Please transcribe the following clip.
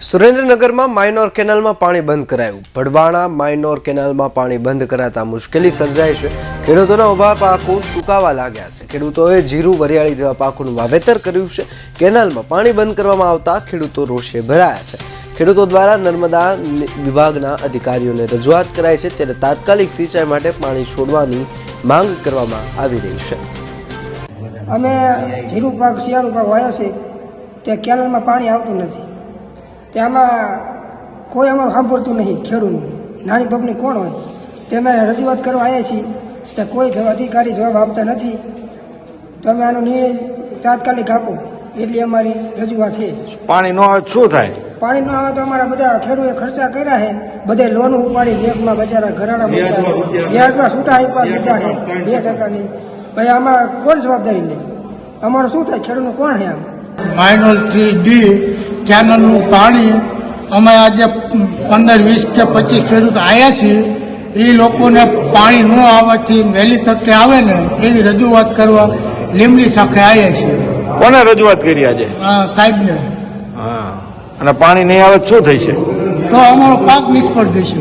સુરેન્દ્રનગરમાં માઇનોર કેનાલમાં પાણી બંધ કરાયું. ભડવાણા માઇનોર કેનાલમાં પાણી બંધ કરાતા મુશ્કેલી સર્જાય છે. ખેડૂતોના ઊભા પાકો સુકાવા લાગ્યા છે. ખેડૂતોએ જીરું, વરિયાળી જેવા પાકોનું વાવેતર કર્યું છે. કેનાલમાં પાણી બંધ કરવામાં આવતા ખેડૂતો રોષે ભરાયા છે. ખેડૂતો દ્વારા નર્મદા વિભાગના અધિકારીઓને રજૂઆત કરાઈ છે. ત્યારે તાત્કાલિક સિંચાઈ માટે પાણી છોડવાની માંગ કરવામાં આવી રહી છે. અમે જીરું પાક, શિયાળું પાક વાયો છે. તે કેનાલમાં પાણી આવતું નથી. તેમાં કોઈ અમારું સાંભળતું નહીં ખેડૂતનું નાની પગની કોણ હોય? તેમે રજૂઆત કરવા આવ્યા છીએ તે કોઈ અધિકારી જવાબ આપતા નથી. તમે આનો નિર્ણય તાત્કાલિક આપો. એટલી અમારી રજૂઆત છે. પાણી ન આવે શું થાય? પાણી ન આવે તો અમારા બધા ખેડૂતે ખર્ચા કર્યા છે. બધે લોન ઉપાડી બેંકમાં બજારા ઘરાડા વ્યાજમાં છૂટા આપ્યા લીધા છે. બે ટકાની. ભાઈ આમાં કોણ જવાબદારી લે? અમારું શું થાય? ખેડૂતનું કોણ છે આમ? માઇનોર થ્રી ડી કેનલનું પાણી અમે આજે પંદર વીસ કે પચીસ ખેડૂત આવ્યા છીએ. એ લોકોને પાણી ન આવવાથી વહેલી તકે આવે ને એવી રજૂઆત કરવા લીમડી શાખે આવ્યા છીએ. કોને રજૂઆત કરી આજે? સાહેબ સાહેબને. હા. અને પાણી નહીં આવે શું થઈ છે તો અમારો પાક નિષ્ફળ જશે.